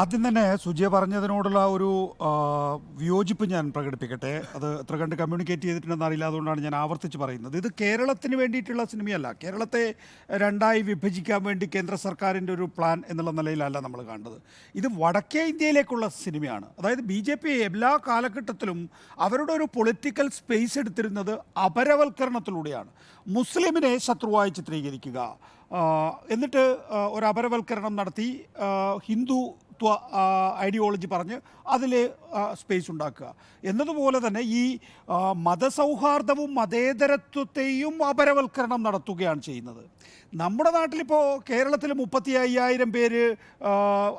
ആദ്യം തന്നെ സുജയ പറഞ്ഞതിനോടുള്ള ഒരു വിയോജിപ്പ് ഞാൻ പ്രകടിപ്പിക്കട്ടെ. അത് എത്ര കണ്ട് കമ്മ്യൂണിക്കേറ്റ് ചെയ്തിട്ടുണ്ടെന്ന് അറിയില്ല അതുകൊണ്ടാണ് ഞാൻ ആവർത്തിച്ച് പറയുന്നത്. ഇത് കേരളത്തിന് വേണ്ടിയിട്ടുള്ള സിനിമയല്ല. കേരളത്തെ രണ്ടായി വിഭജിക്കാൻ വേണ്ടി കേന്ദ്ര സർക്കാരിന്റെ ഒരു പ്ലാൻ എന്നുള്ള നിലയിലല്ല നമ്മൾ കണ്ടത് ഇത് വടക്കേ ഇന്ത്യയിലേക്കുള്ള സിനിമയാണ്. അതായത് ബി ജെ പി എല്ലാ കാലഘട്ടത്തിലും അവരുടെ ഒരു പൊളിറ്റിക്കൽ സ്പേസ് എടുത്തിരുന്നത് അപരവൽക്കരണത്തിലൂടെയാണ്. മുസ്ലിമിനെ ശത്രുവായി ചിത്രീകരിക്കുക എന്നിട്ട് ഒരു അപരവൽക്കരണം നടത്തി ആ, ഹിന്ദുത്വ ഐഡിയോളജി പറഞ്ഞ് അതിൽ സ്പേസ് ഉണ്ടാക്കുക. എന്നതുപോലെ തന്നെ ഈ മതസൗഹാർദ്ദവും മതേതരത്വത്തെയും അപരവൽക്കരണം നടത്തുകയാണ് ചെയ്യുന്നത്. നമ്മുടെ നാട്ടിലിപ്പോൾ കേരളത്തിൽ മുപ്പത്തി അയ്യായിരം പേര്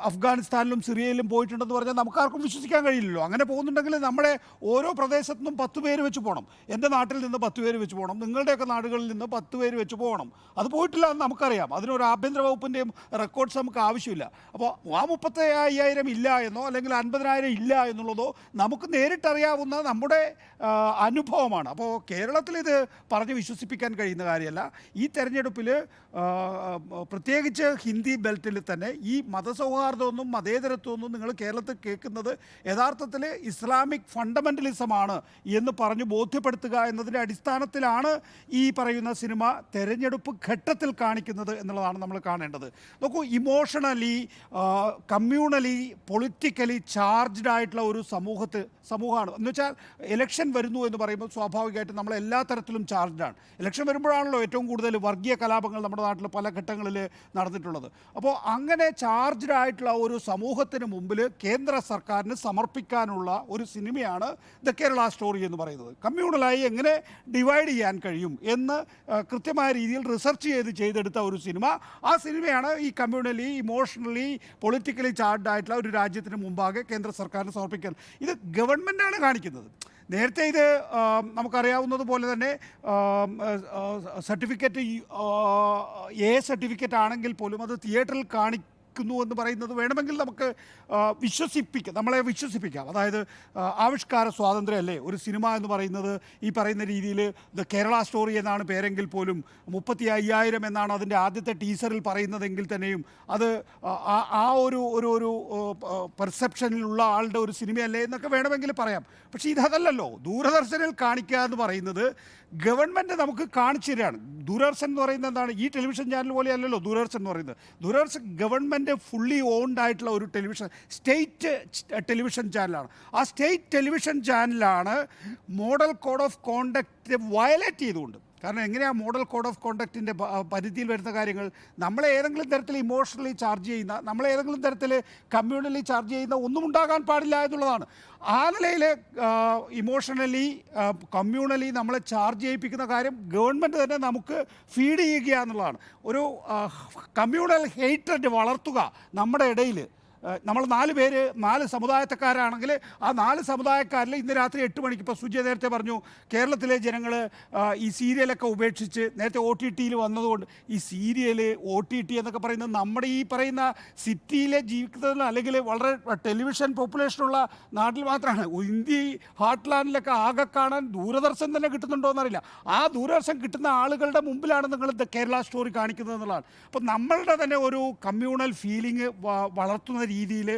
അഫ്ഗാനിസ്ഥാനിലും സിറിയയിലും പോയിട്ടുണ്ടെന്ന് പറഞ്ഞാൽ നമുക്ക് ആർക്കും വിശ്വസിക്കാൻ കഴിയില്ലല്ലോ. അങ്ങനെ പോകുന്നുണ്ടെങ്കിൽ നമ്മുടെ ഓരോ പ്രദേശത്തു നിന്നും പത്ത് പേര് വെച്ച് പോകണം എന്റെ നാട്ടിൽ നിന്ന് പത്ത് പേര് വെച്ച് പോകണം നിങ്ങളുടെയൊക്കെ നാടുകളിൽ നിന്ന് പത്ത് പേര് വെച്ച് പോകണം. അത് പോയിട്ടില്ല എന്ന് നമുക്കറിയാം. അതിനൊരു ആഭ്യന്തര വകുപ്പിന്റെയും റെക്കോർഡ്സ് നമുക്ക് ആവശ്യമില്ല. അപ്പോൾ ആ മുപ്പത്തി അയ്യായിരം ഇല്ല എന്നോ അല്ലെങ്കിൽ അൻപതിനായിരം ഇല്ല എന്നുള്ളതോ നമുക്ക് നേരിട്ടറിയാവുന്ന നമ്മുടെ അനുഭവമാണ്. അപ്പോൾ കേരളത്തിൽ ഇത് പറഞ്ഞ് വിശ്വസിപ്പിക്കാൻ കഴിയുന്ന കാര്യമല്ല. ഈ തെരഞ്ഞെടുപ്പിൽ പ്രത്യേകിച്ച് ഹിന്ദി ബെൽറ്റിൽ തന്നെ ഈ മതസൗഹാർദ്ദമൊന്നും മതേതരത്വമൊന്നും നിങ്ങൾ കേരളത്തിൽ കേൾക്കുന്നത് യഥാർത്ഥത്തിൽ ഇസ്ലാമിക് ഫണ്ടമെന്റലിസമാണ് എന്ന് പറഞ്ഞ് ബോധ്യപ്പെടുത്തുക എന്നതിന്റെ അടിസ്ഥാനത്തിലാണ് ഈ പറയുന്ന സിനിമ തെരഞ്ഞെടുപ്പ് ഘട്ടത്തിൽ കാണിക്കുന്നത് എന്നുള്ളതാണ് നമ്മൾ കാണേണ്ടത്. നോക്കൂ ഇമോഷണലി കമ്മ്യൂണലി പൊളിറ്റിക്കലി ചാർജ്ഡ് ആയിട്ടുള്ള ഒരു സമൂഹത്ത് സമൂഹമാണ്. എന്ന് വെച്ചാൽ ഇലക്ഷൻ വരുന്നു എന്ന് പറയുമ്പോൾ സ്വാഭാവികമായിട്ടും നമ്മൾ എല്ലാ തരത്തിലും ചാർജ്ഡ് ആണ്. ഇലക്ഷൻ വരുമ്പോഴാണല്ലോ ഏറ്റവും കൂടുതൽ വർഗീയ കലാപങ്ങൾ നമ്മുടെ നാട്ടിൽ പല ഘട്ടങ്ങളിൽ നടന്നിട്ടുള്ളത്. അപ്പോൾ അങ്ങനെ ചാർജ്ഡ് ആയിട്ടുള്ള ഒരു സമൂഹത്തിന് മുമ്പിൽ കേന്ദ്ര സർക്കാരിന് സമർപ്പിക്കാനുള്ള ഒരു സിനിമയാണ് ദ കേരള സ്റ്റോറി എന്ന് പറയുന്നത്. കമ്മ്യൂണലായി എങ്ങനെ ഡിവൈഡ് ചെയ്യാൻ കഴിയും എന്ന് കൃത്യമായ രീതിയിൽ റിസർച്ച് ചെയ്ത് ചെയ്തെടുത്ത ഒരു സിനിമ. ആ സിനിമയാണ് ഈ കമ്മ്യൂണലി ഇമോഷണലി പൊളിറ്റിക്കലി ആയിട്ടുള്ള ഒരു രാജ്യത്തിന് മുമ്പാകെ കേന്ദ്ര സർക്കാരിന് സമർപ്പിക്കാൻ. ഇത് ഗവൺമെന്റാണ് കാണിക്കുന്നത്. നേരത്തെ ഇത് നമുക്കറിയാവുന്നതുപോലെ തന്നെ സർട്ടിഫിക്കറ്റ് എ സർട്ടിഫിക്കറ്റ് ആണെങ്കിൽ പോലും അത് തിയേറ്ററിൽ കാണിക്കുന്നു എന്ന് പറയുന്നത് വേണമെങ്കിൽ നമുക്ക് വിശ്വസിപ്പിക്കാം. നമ്മളെ വിശ്വസിപ്പിക്കാം. അതായത് ആവിഷ്കാര സ്വാതന്ത്ര്യമല്ലേ? ഒരു സിനിമ എന്ന് പറയുന്നത് ഈ പറയുന്ന രീതിയിൽ ദ കേരള സ്റ്റോറി എന്നാണ് പേരെങ്കിൽ പോലും മുപ്പത്തി അയ്യായിരം എന്നാണ് അതിന്റെ ആദ്യത്തെ ടീസറിൽ പറയുന്നതെങ്കിൽ തന്നെയും അത് ആ- ഒരു ഒരു ഒരു പെർസെപ്ഷനിലുള്ള ആളുടെ ഒരു സിനിമയല്ലേ എന്നൊക്കെ വേണമെങ്കിൽ പറയാം. പക്ഷേ ഇതല്ലല്ലോ. ദൂരദർശനിൽ കാണിക്കുക എന്ന് പറയുന്നത് ഗവൺമെന്റ് നമുക്ക് കാണിച്ചു തരികയാണ് ദൂരദർശൻ എന്ന് പറയുന്നത് എന്താണ്? ഈ ടെലിവിഷൻ ചാനൽ പോലെ അല്ലല്ലോ ദൂരദർശൻ എന്ന് പറയുന്നത്. ദൂരദർശൻ ഗവൺമെന്റ് ഫുള്ളി ഓൺഡ് ആയിട്ടുള്ള ഒരു ടെലിവിഷൻ സ്റ്റേറ്റ് ടെലിവിഷൻ ചാനലാണ് ആ സ്റ്റേറ്റ് ടെലിവിഷൻ ചാനലാണ് model code of conduct violate ചെയ്തുകൊണ്ട് കാരണം എങ്ങനെയാ മോഡൽ കോഡ് ഓഫ് കോണ്ടക്റ്റിന്റെ പരിധിയിൽ വരുന്ന കാര്യങ്ങൾ? നമ്മളെ ഏതെങ്കിലും തരത്തിൽ ഇമോഷണലി ചാർജ് ചെയ്യുന്ന നമ്മളെ ഏതെങ്കിലും തരത്തിൽ കമ്മ്യൂണലി ചാർജ് ചെയ്യുന്ന ഒന്നും ഉണ്ടാകാൻ പാടില്ല എന്നുള്ളതാണ്. ആ നിലയിൽ ഇമോഷണലി കമ്മ്യൂണലി നമ്മളെ ചാർജ് ചെയ്യിപ്പിക്കുന്ന കാര്യം ഗവൺമെന്റ് തന്നെ നമുക്ക് ഫീഡ് ചെയ്യുക എന്നുള്ളതാണ്. ഒരു കമ്മ്യൂണൽ ഹെയ്റ്റഡ് വളർത്തുക നമ്മുടെ ഇടയിൽ. നമ്മൾ നാല് പേര് നാല് സമുദായത്തക്കാരാണെങ്കിൽ ആ നാല് സമുദായക്കാരിൽ ഇന്ന് രാത്രി എട്ട് മണിക്ക് ഇപ്പോൾ സുജയ നേരത്തെ പറഞ്ഞു കേരളത്തിലെ ജനങ്ങൾ ഈ സീരിയലൊക്കെ ഉപേക്ഷിച്ച് നേരത്തെ ഒ ടി ടിയിൽ വന്നതുകൊണ്ട് ഈ സീരിയൽ ഒ ടി ടി എന്നൊക്കെ പറയുന്നത് നമ്മുടെ ഈ പറയുന്ന സിറ്റിയിലെ ജീവിക്കുന്നതിൽ അല്ലെങ്കിൽ വളരെ ടെലിവിഷൻ പോപ്പുലേഷനുള്ള നാട്ടിൽ മാത്രമാണ്. ഇന്ത്യ ഹാർട്ട്ലാൻഡിലൊക്കെ ആകെ കാണാൻ ദൂരദർശൻ തന്നെ കിട്ടുന്നുണ്ടോ എന്നറിയില്ല. ആ ദൂരദർശൻ കിട്ടുന്ന ആളുകളുടെ മുമ്പിലാണ് നിങ്ങൾ കേരള സ്റ്റോറി കാണിക്കുന്നത് എന്നുള്ളതാണ്. അപ്പോൾ നമ്മളുടെ തന്നെ ഒരു കമ്മ്യൂണൽ ഫീലിംഗ് വളർത്തുന്ന രീതിയിൽ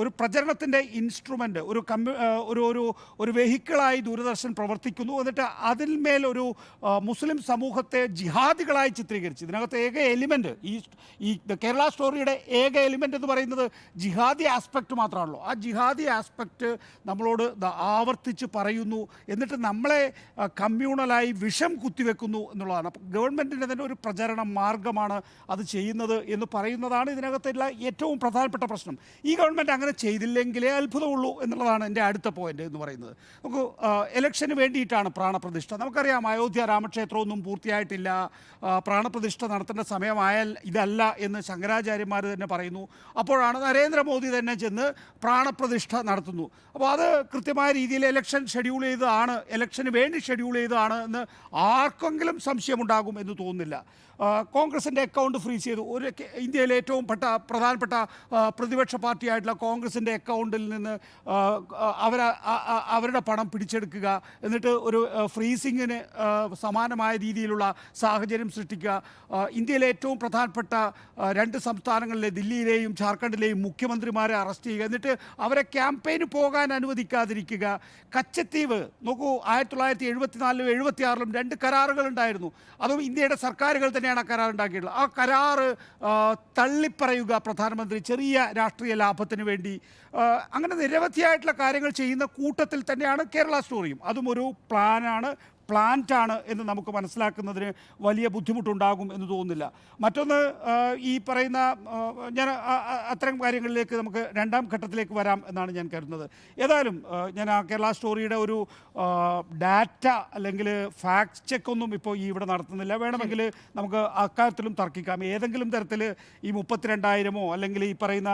ഒരു പ്രചരണത്തിന്റെ ഇൻസ്ട്രുമെന്റ് ഒരു കമ്മ്യൂ ഒരു ഒരു ഒരു വെഹിക്കിളായി ദൂരദർശൻ പ്രവർത്തിക്കുന്നു. എന്നിട്ട് അതിന്മേൽ ഒരു മുസ്ലിം സമൂഹത്തെ ജിഹാദികളായി ചിത്രീകരിച്ചു. ഇതിനകത്ത് ഏക എലിമെന്റ് ഈ ഈ കേരള സ്റ്റോറിയുടെ ഏക എലിമെന്റ് എന്ന് പറയുന്നത് ജിഹാദി ആസ്പെക്റ്റ് മാത്രമാണല്ലോ. ആ ജിഹാദി ആസ്പെക്റ്റ് നമ്മളോട് ആവർത്തിച്ച് പറയുന്നു. എന്നിട്ട് നമ്മളെ കമ്മ്യൂണലായി വിഷം കുത്തിവെക്കുന്നു എന്നുള്ളതാണ്. അപ്പോൾ ഗവൺമെന്റിന്റെ തന്നെ ഒരു പ്രചരണ മാർഗമാണ് അത് ചെയ്യുന്നത് എന്ന് പറയുന്നതാണ് ഇതിനകത്തുള്ള ഏറ്റവും പ്രധാനപ്പെട്ട പ്രശ്നം. ഈ ഗവൺമെന്റ് അങ്ങനെ ചെയ്തില്ലെങ്കിലേ അത്ഭുതമുള്ളൂ എന്നുള്ളതാണ് എന്റെ അടുത്ത പോയിന്റ് എന്ന് പറയുന്നത്. നമുക്ക് ഇലക്ഷന് വേണ്ടിയിട്ടാണ് പ്രാണപ്രതിഷ്ഠ. നമുക്കറിയാം അയോധ്യ രാമക്ഷേത്രമൊന്നും പൂർത്തിയായിട്ടില്ല. പ്രാണപ്രതിഷ്ഠ നടത്തേണ്ട സമയമായാൽ ഇതല്ല എന്ന് ശങ്കരാചാര്യന്മാർ തന്നെ പറയുന്നു. അപ്പോഴാണ് നരേന്ദ്രമോദി തന്നെ ചെന്ന് പ്രാണപ്രതിഷ്ഠ നടത്തുന്നു. അപ്പോൾ അത് കൃത്യമായ രീതിയിൽ ഇലക്ഷൻ ഷെഡ്യൂൾ ചെയ്തതാണ് ഇലക്ഷന് വേണ്ടി ഷെഡ്യൂൾ ചെയ്തതാണ് എന്ന് ആർക്കെങ്കിലും സംശയമുണ്ടാകും എന്ന് തോന്നുന്നില്ല. കോൺഗ്രസിന്റെ അക്കൗണ്ട് ഫ്രീസ് ചെയ്തു. ഒരു ഇന്ത്യയിലെ ഏറ്റവും പെട്ട പ്രധാനപ്പെട്ട പ്രതിപക്ഷ പാർട്ടിയായിട്ടുള്ള കോൺഗ്രസിന്റെ അക്കൗണ്ടിൽ നിന്ന് അവർ അവരുടെ പണം പിടിച്ചെടുക്കുക. എന്നിട്ട് ഒരു ഫ്രീസിങ്ങിന് സമാനമായ രീതിയിലുള്ള സാഹചര്യം സൃഷ്ടിക്കുക. ഇന്ത്യയിലെ ഏറ്റവും പ്രധാനപ്പെട്ട രണ്ട് സംസ്ഥാനങ്ങളിലെ ദില്ലിയിലെയും ജാർഖണ്ഡിലെയും മുഖ്യമന്ത്രിമാരെ അറസ്റ്റ് ചെയ്യുക. എന്നിട്ട് അവരെ ക്യാമ്പയിന് പോകാൻ അനുവദിക്കാതിരിക്കുക. കച്ചത്തീവ് നോക്കൂ ആയിരത്തി തൊള്ളായിരത്തി എഴുപത്തിനാലിലും എഴുപത്തിയാറിലും രണ്ട് കരാറുകൾ ഉണ്ടായിരുന്നു. അതും ഇന്ത്യയുടെ സർക്കാരുകൾ തന്നെയാണ് ആ കരാർ ഉണ്ടാക്കിയിട്ടുള്ളത്. ആ കരാറ് തള്ളിപ്പറയുക പ്രധാനമന്ത്രി ചെറിയ രാഷ്ട്രീയ ലാഭത്തിന് വേണ്ടി. അങ്ങനെ നിരവധിയായിട്ടുള്ള കാര്യങ്ങൾ ചെയ്യുന്ന കൂട്ടത്തിൽ തന്നെയാണ് കേരള സ്റ്റോറിയും. അതും ഒരു പ്ലാനാണ് പ്ലാന്റ് ആണ് എന്ന് നമുക്ക് മനസ്സിലാക്കുന്നതിന് വലിയ ബുദ്ധിമുട്ടുണ്ടാകും എന്ന് തോന്നുന്നില്ല. മറ്റൊന്ന് ഈ പറയുന്ന ഞാൻ അത്തരം കാര്യങ്ങളിലേക്ക് നമുക്ക് രണ്ടാം ഘട്ടത്തിലേക്ക് വരാം എന്നാണ് ഞാൻ കരുതുന്നത്. ഏതായാലും ഞാൻ ആ കേരള സ്റ്റോറിയുടെ ഒരു ഡാറ്റ അല്ലെങ്കിൽ ഫാക്ട് ചെക്ക് ഒന്നും ഇപ്പോൾ ഈ ഇവിടെ നടത്തുന്നില്ല. വേണമെങ്കിൽ നമുക്ക് അക്കാര്യത്തിലും തർക്കിക്കാം. ഏതെങ്കിലും തരത്തിൽ ഈ മുപ്പത്തിരണ്ടായിരമോ അല്ലെങ്കിൽ ഈ പറയുന്ന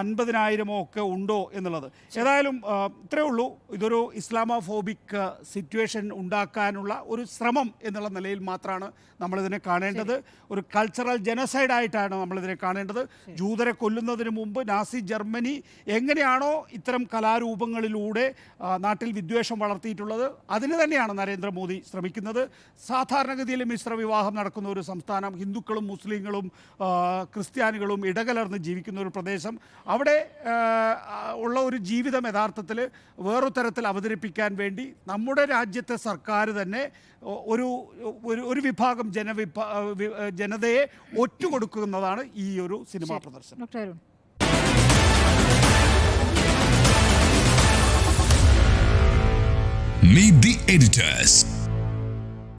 അൻപതിനായിരമോ ഒക്കെ ഉണ്ടോ എന്നുള്ളത്. ഏതായാലും ഇത്രയേ ഉള്ളൂ. ഇതൊരു ഇസ്ലാമോഫോബിക് സിറ്റുവേഷൻ ഉണ്ടാക്കാനുള്ള ഒരു ശ്രമം എന്നുള്ള നിലയിൽ മാത്രമാണ് നമ്മളിതിനെ കാണേണ്ടത്. ഒരു കൾച്ചറൽ ജനസൈഡ് ആയിട്ടാണ് നമ്മളിതിനെ കാണേണ്ടത്. ജൂതരെ കൊല്ലുന്നതിന് മുമ്പ് നാസി ജർമ്മനി എങ്ങനെയാണോ ഇത്തരം കലാരൂപങ്ങളിലൂടെ നാട്ടിൽ വിദ്വേഷം വളർത്തിയിട്ടുള്ളത് അതിന് തന്നെയാണ് നരേന്ദ്രമോദി ശ്രമിക്കുന്നത്. സാധാരണഗതിയിൽ മിശ്ര വിവാഹം നടക്കുന്ന ഒരു സംസ്ഥാനം ഹിന്ദുക്കളും മുസ്ലിങ്ങളും ക്രിസ്ത്യാനികളും ഇടകലർന്ന് ജീവിക്കുന്ന ഒരു പ്രദേശം. അവിടെ ഉള്ള ഒരു ജീവിതം യഥാർത്ഥത്തിൽ വേറൊരു തരത്തിൽ അവതരിപ്പിക്കാൻ വേണ്ടി നമ്മുടെ രാജ്യത്തെ സർക്കാർ തന്നെ ഒരു ഒരു ഒരു വിഭാഗം ജനവിഭാ ജനതയെ ജനതയെ ഒറ്റുകൊടുക്കുന്നതാണ് ഈ ഒരു സിനിമാ പ്രദർശനം. Doctor Arun. Meet the editors.